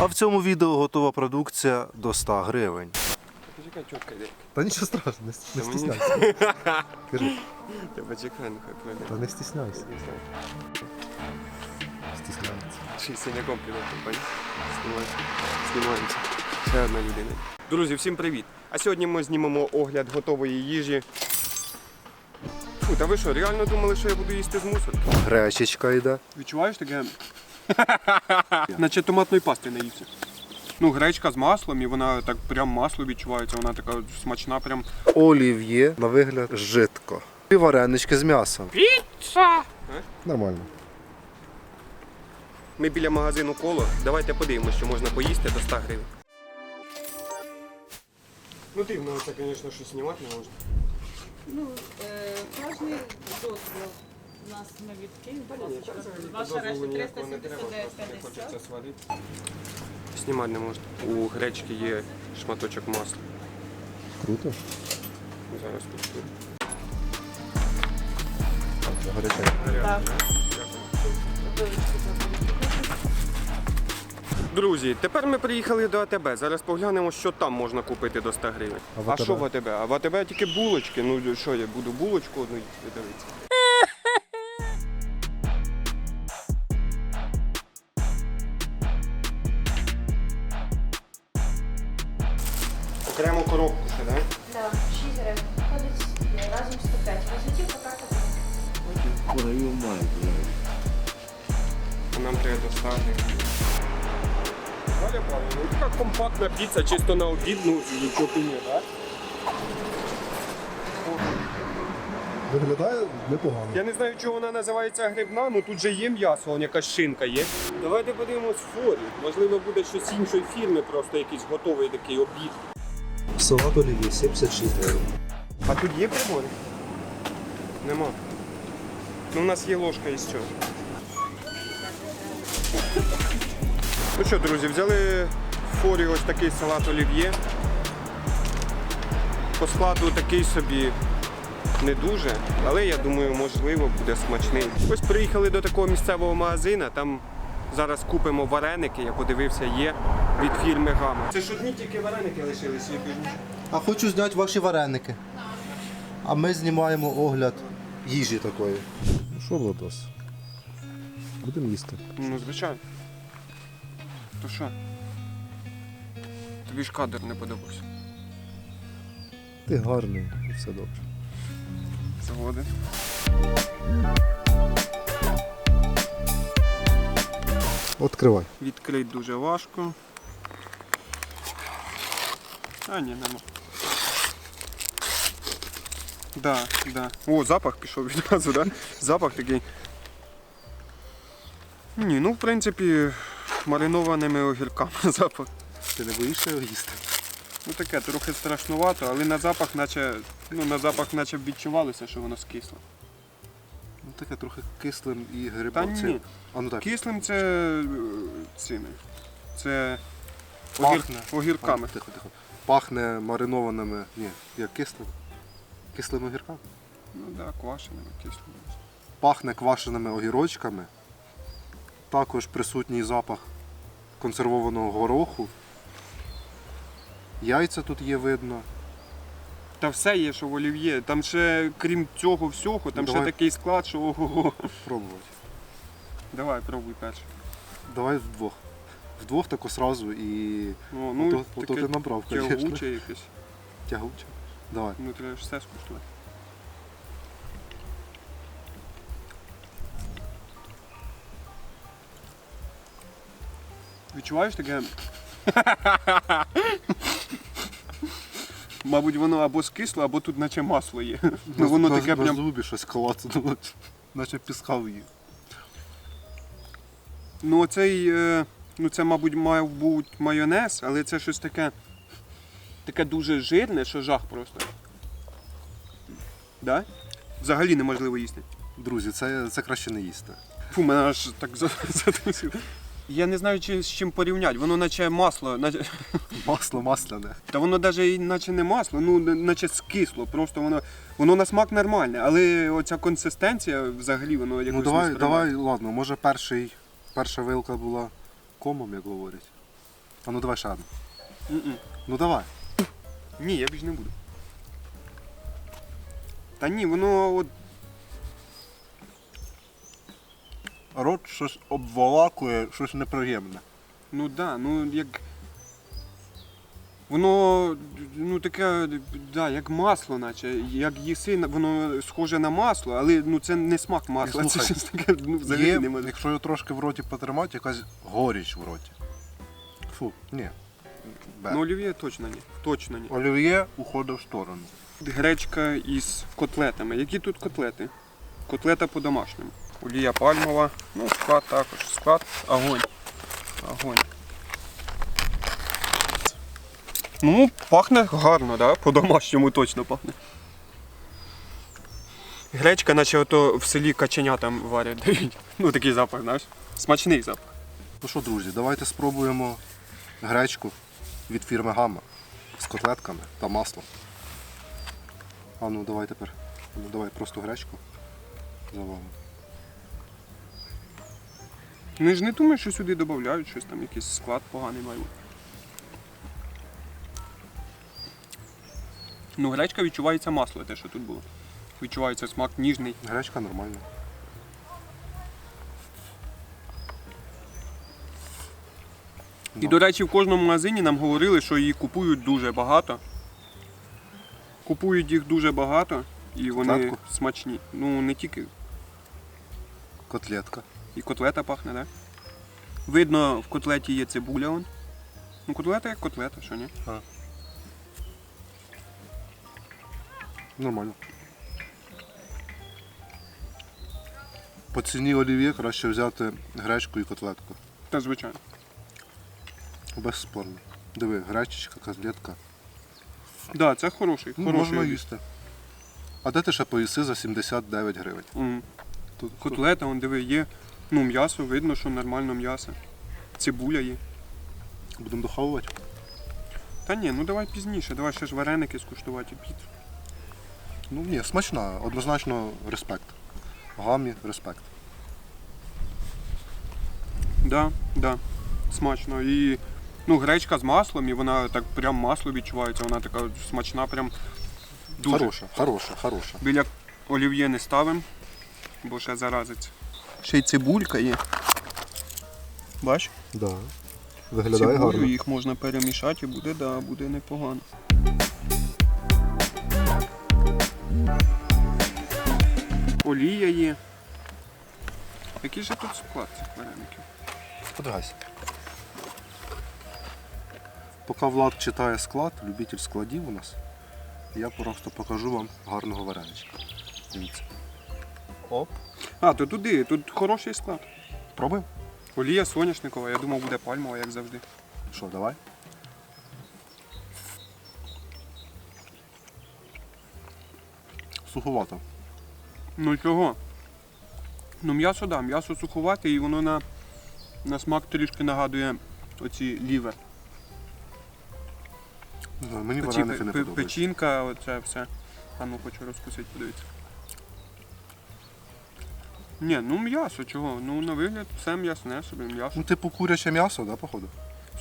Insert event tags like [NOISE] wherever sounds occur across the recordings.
А в цьому відео готова продукція до 100 гривень. Почекай, чітко йде. Та нічого страшного, не, Та мені- стісняйся. [LAUGHS] Кажи, Та почекай, ну хай пройде. та не стісняйся. Чи комплімент, понял? Знімаємося. Знімаємося. Ще одна людина. Друзі, всім привіт! А сьогодні ми знімемо огляд готової їжі. Фу, та ви що, реально думали, що я буду їсти з мусорки? Гречечка йде. Відчуваєш таке? [LAUGHS] Наче томатної пасти наївся. Ну, гречка з маслом, і вона так прям масло відчувається, вона така смачна, прям. Олів'є на вигляд жидко. І варенички з м'ясом. Піца! Нормально. Ми біля магазину коло. Давайте подивимося, що можна поїсти до 100 гривень. Ну дивно, це, звісно, що знімати не можна. Ну, е, кожний дозвіл у нас ми відкинемо. Ваша решта 379,50. сварити. Знімати не можна. У гречки є шматочок масла. Круто. Зараз. Так. Друзі, тепер ми приїхали до АТБ. Зараз поглянемо, що там можна купити до 100 гривень. А в А АТБ? що в АТБ? А в АТБ тільки булочки. Ну що я буду булочку одну дивитися. Нам треба достати. Галя Павловна, ну така компактна піца, чисто на обід, ну нічого ти не, так? Виглядає непогано. Я не знаю, чого вона називається грибна, ну тут же є м'ясо, вон якась шинка є. Давайте подивимось форі. Можливо, буде щось іншої фірми, просто якийсь готовий такий обід. Салат олів'є 76 гривень. А тут є прибори? Нема. Ну, у нас є ложка із цього. Ну що, друзі, взяли в форі ось такий салат олів'є. По складу такий собі не дуже, але я думаю, можливо, буде смачний. Ось приїхали до такого місцевого магазина, там зараз купимо вареники, я подивився, є від фірми Гама. Це ж одні тільки вареники лишились, я більше. А хочу зняти ваші вареники. А ми знімаємо огляд їжі такої. Ну що, Владос? Будемо їсти. Ну, звичайно. То що? Тобі ж кадр не подобався. Ти гарний, і все добре. Згоден. Відкривай. Відкрити дуже важко. А, ні, нема. Да, да. О, запах пішов відразу, да? Запах такий. Ні, ну в принципі, маринованими огірками [LAUGHS] запах. Ти не боїшся його їсти? Ну таке, трохи страшнувато, але на запах наче, ну, на запах наче б відчувалося, що воно скисло. Ну таке трохи кислим і Та ні. А ну так. Кислим це е, цими. Це Пахне. огір, огірками. А, Тихо, тихо. Пахне маринованими. Ні, як кислим. Кислими огірками. Ну так, да, квашеними, кислими. Пахне квашеними огірочками. Також присутній запах консервованого гороху. Яйця тут є видно. Та все є, що в олів'є. Там ще, крім цього всього, там Ну, ще такий склад, що ого. Пробувати. Давай, пробуй перше. Давай вдвох. Вдвох тако сразу і. О, ну, ото, ото таке ти набрав, звісно. тягуче якесь. Тягуче. Давай. Ну треба ж все скуштувати. Відчуваєш таке? [LAUGHS] Мабуть, воно або скисло, або тут наче масло є. Ну воно таке прям. зубі щось клацнуло, наче піскав її. Ну оцей, е, ну це, мабуть, мав бути майонез, але це щось таке. Таке дуже жирне, що жах просто. Да? Взагалі неможливо їсти. Друзі, це, це краще не їсти. Фу, мене аж так за- [LAUGHS] затрусило. Я не знаю, чи, з чим порівняти. Воно наче масло, наче, [LAUGHS] Масло масляне. та воно навіть наче не масло, ну наче скисло. Просто воно, воно на смак нормальне, але оця консистенція взагалі воно якось Ну давай, не давай, ладно, може перший, перша вилка була комом, як говорять. А ну давай ще одну. Ну давай. Ні, я більш не буду. Та ні, воно от. Рот щось обволакує, щось неприємне. Ну да, ну як. Воно ну таке, да, як масло, наче. Як їси, воно схоже на масло, але ну це не смак масла, І це щось таке, ну взагалі Є, не може. якщо його трошки в роті потримати, якась горіч в роті. Фу, ні. Бе. Ну олів'є точно ні. Точно ні. Олів'є уходить в сторону. Гречка із котлетами. Які тут котлети? Котлета по-домашньому. Олія пальмова, ну склад також. Склад, огонь. Огонь. Ну, пахне гарно, да? По-домашньому точно пахне. Гречка, наче ото в селі каченя там варять. [LAUGHS] Ну такий запах, знаєш. Смачний запах. Ну що, друзі, давайте спробуємо гречку від фірми Гамма з котлетками та маслом. А ну давай тепер. Ну, давай просто гречку. Завалимо. Ну ж не думаю, що сюди додають щось там, якийсь склад поганий має бути. Ну, гречка відчувається масло, те, що тут було. Відчувається смак ніжний. Гречка нормальна. І, до речі, в кожному магазині нам говорили, що її купують дуже багато. Купують їх дуже багато і вони Котлетку? смачні. Ну, не тільки. Котлетка. І котлета пахне, так? Видно, в котлеті є цибуля. Он. Ну, котлета як котлета, що ні? Нормально. По ціні олів'є краще взяти гречку і котлетку. Та звичайно. Безспорно. Диви, гречечка, котлетка. Так, да, це хороший. Ну, хороший можна їсти. А де ти ще поїси за 79 гривень? М. Тут Котлета, он диви, є. Ну, м'ясо, видно, що нормально м'ясо. Цибуля є. Будемо доховувати. Та ні, ну давай пізніше, давай ще ж вареники скуштувати піцу. Ну ні, смачна, однозначно респект. Гамі респект. Да, да, смачно. І ну, гречка з маслом, і вона так прям масло відчувається, вона така смачна, прям дуже. Хороша, хороша, хороша. Біля олів'є не ставимо, бо ще заразиться. Ще й цибулька є. Бач? Да. Цибулю їх можна перемішати і буде, да, буде непогано. Олія є. Який же тут склад цих вареників? Подивайся. Поки Влад читає склад, любитель складів у нас, я просто покажу вам гарного вареничка. Дивіться. Оп. А, то туди, тут хороший склад. Пробуємо? Олія соняшникова, я думав, буде пальмова, як завжди. Що, давай? Суховато. Ну чого? Ну м'ясо да, м'ясо суховате і воно на, на смак трішки нагадує оці ліве. Не знаю, Мені Оці вареники не пе- подобаються. печінка, оце все. А ну хочу розкусити, подивіться. Ні, ну м'ясо чого? Ну на вигляд все м'ясне собі м'ясо. Ну, типу куряче м'ясо, да, походу?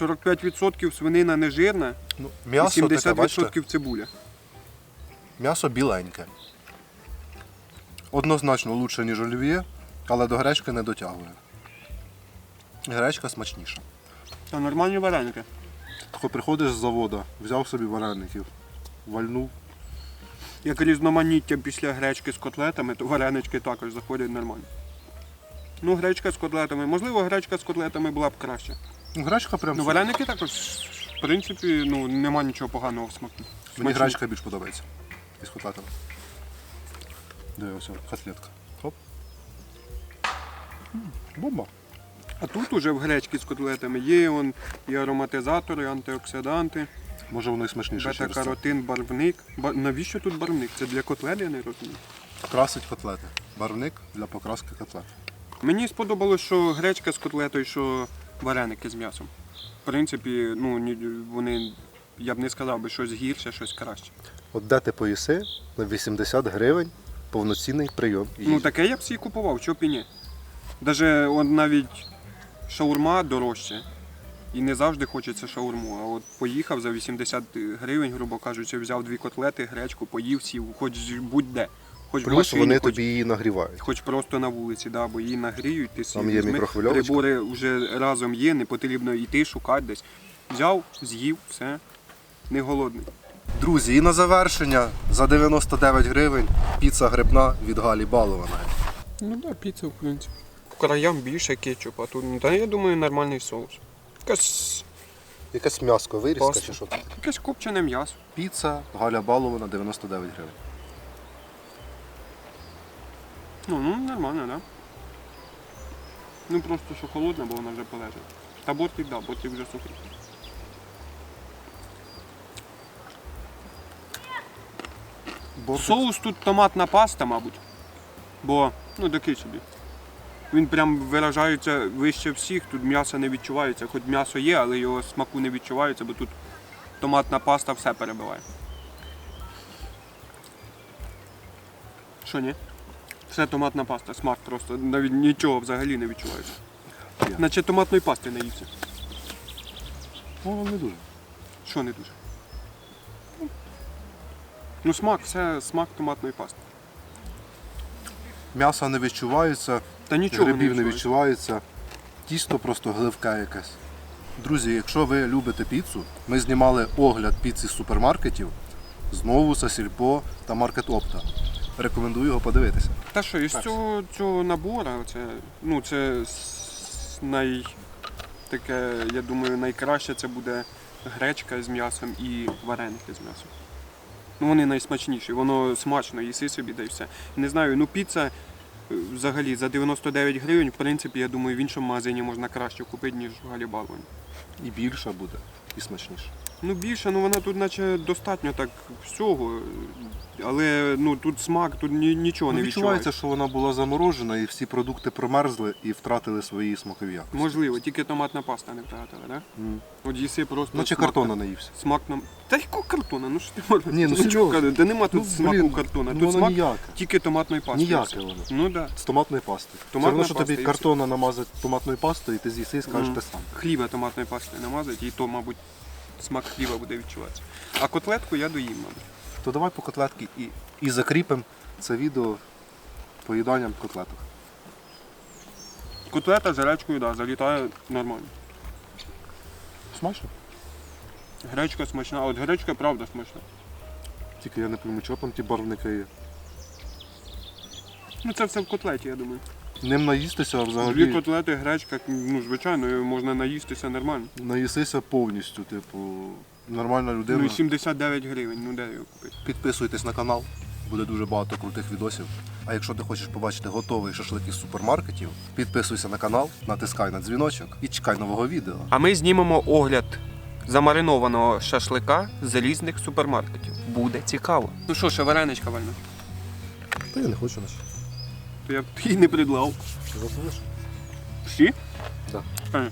45% свинина не жирна Ну, і м'ясо таке, 70% бачите, цибуля. м'ясо біленьке. Однозначно лучше, ніж олів'є, але до гречки не дотягує. Гречка смачніша. Та нормальні вареники. Тако приходиш з заводу, взяв собі вареників, вальнув. Як різноманіття після гречки з котлетами, то варенички також заходять нормально. Ну, гречка з котлетами. Можливо, гречка з котлетами була б краще. Ну, гречка прям. Ну, вареники також, в принципі, ну, нема нічого поганого в смаку. Мені Смачні. гречка більш подобається. Із котлетами. Дивися, котлетка. Хоп. М, Бомба. А тут уже в гречці з котлетами є он, і ароматизатори, і антиоксиданти, Може воно і смачніше через це. бета-каротин, барвник. Ба- навіщо тут барвник? Це для котлет, я не розумію. Красить котлети. Барвник для покраски котлет. Мені сподобалось, що гречка з котлетою, що вареники з м'ясом. В принципі, ну, ні- вони, я б не сказав би щось гірше, щось краще. От де ти поїси на 80 гривень повноцінний прийом. Ну таке я б всі купував, чого б і ні. Даже от навіть шаурма дорожче. І не завжди хочеться шаурму. А от поїхав за 80 гривень, грубо кажучи, взяв дві котлети, гречку, поїв, сів, хоч будь-де. Хоч Плюс машині, вони хоч, тобі її нагрівають. хоч просто на вулиці, да, бо її нагріють, ти Там є візьми, мікрохвильовочка. Прибори вже разом є, не потрібно йти шукати десь. Взяв, з'їв, все, не голодний. Друзі, і на завершення за 99 гривень піца грибна від Галі Балована. Ну да, піца, в принципі. Краям більше кетчупа, а тут, та я думаю, нормальний соус. Якась, Якесь м'яско вирізка Паста. чи що це? якесь копчене м'ясо. Піца Галя Балована 99 гривень. Ну, ну нормально, так? Да? Ну просто що холодна, бо вона вже полежить. Та бортик, да, бортик вже сухий. Бортик. Соус тут томатна паста, мабуть. Бо, ну такий собі. Він прям виражається вище всіх, тут м'ясо не відчувається, хоч м'ясо є, але його смаку не відчувається, бо тут томатна паста все перебиває. Що ні? Все томатна паста, смак просто, навіть нічого взагалі не відчувається. Наче томатної пасти наївся. Ну, не дуже. Що не дуже? Ну смак, все смак томатної пасти. М'ясо не відчувається, Та нічого грибів не відчувається. Тісто просто гливке якесь. Друзі, якщо ви любите піцу, ми знімали огляд піци з супермаркетів знову Сільпо та Маркет Опта. Рекомендую його подивитися. Та що, із цього, цього набору, це, ну, це най, таке, я думаю, найкраще це буде гречка з м'ясом і вареники з м'ясом. Ну, вони найсмачніші, воно смачно, їси собі да й все. Не знаю, ну піца е, взагалі за 99 гривень, в принципі, я думаю, в іншому магазині можна краще купити, ніж в Галібалвані. І більше буде, і смачніше. Ну більше, ну вона тут наче достатньо так всього. Але ну тут смак, тут ні, нічого Ну, не відчувається, відчувається. що вона була заморожена і всі продукти промерзли і втратили свої смакові якості. Можливо, тільки томатна паста не втратила, так? Да? М. От їси просто. Наче смак картона наївся. Смак нам. Та якого картона? Ну що ти можеш? Ні, ну Ти чого серйозно. Та нема тут Ну, смаку блін, картона. Ну, тут воно смак ніяке. тільки томатної пасти. Ніяке воно. Ну. Да. З томатної пасти. Томатна Все одно, що паста тобі картона намазати томатною пастою, і ти з'їси і скажеш те саме. Хліба томатної пасти намазати, і то, мабуть, смак хліба буде відчуватися. А котлетку я доїм, мабуть. То давай по котлетки і, і закріпимо це відео поїданням котлеток. Котлета з гречкою, так, да, залітає нормально. Смачно? Гречка смачна, а от гречка правда смачна. Тільки я не пойму, чого там ті барвники є. Ну це все в котлеті, я думаю. Ним наїстися, а Дві котлети, гречка, ну звичайно, можна наїстися нормально. наїсися повністю, типу, нормальна людина. Ну і 79 гривень, ну де його купити? Підписуйтесь на канал, буде дуже багато крутих відосів. А якщо ти хочеш побачити готовий шашлик із супермаркетів, підписуйся на канал, натискай на дзвіночок і чекай нового відео. А ми знімемо огляд замаринованого шашлика з різних супермаркетів. Буде цікаво. Ну що, ще вареничка вальна? Та я не хочу наш. То я б їй не придлав. Заслужиш? Всі? Так. А,